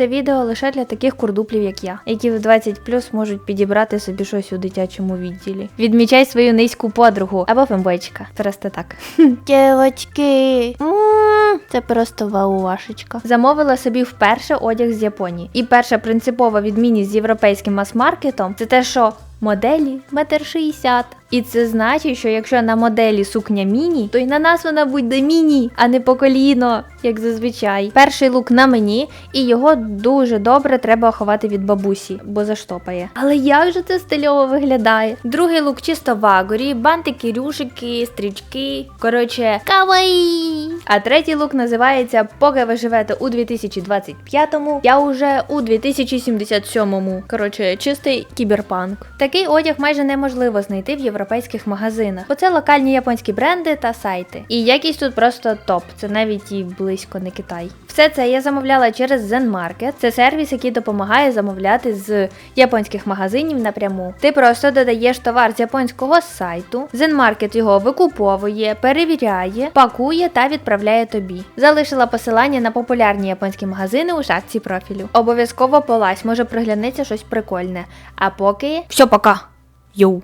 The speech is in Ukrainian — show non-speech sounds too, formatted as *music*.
Це відео лише для таких курдуплів, як я, які в 20 плюс можуть підібрати собі щось у дитячому відділі. Відмічай свою низьку подругу або фембойчика. Просто так. *laughs* Дівочки, це просто ваувашечка. Замовила собі вперше одяг з Японії. І перша принципова відмінність з європейським мас-маркетом це те, що моделі метр шістдесят. І це значить, що якщо на моделі сукня міні, то й на нас вона буде міні, а не по коліно, як зазвичай. Перший лук на мені, і його дуже добре треба ховати від бабусі, бо заштопає. Але як же це стильово виглядає? Другий лук чисто вагорі, бантики, рюшики, стрічки. Коротше, каваї. А третій лук називається Поки ви живете у 2025-му, я уже у 2077-му. Коротше, чистий кіберпанк. Такий одяг майже неможливо знайти в європейських магазинах, бо це локальні японські бренди та сайти. І якість тут просто топ, це навіть і близько не Китай. Все це я замовляла через Zen Market. Це сервіс, який допомагає замовляти з японських магазинів напряму. Ти просто додаєш товар з японського сайту. Zen Market його викуповує, перевіряє, пакує та відправляє тобі. Залишила посилання на популярні японські магазини у шапці профілю. Обов'язково полазь, може приглянеться щось прикольне. А поки все, пока. Йоу.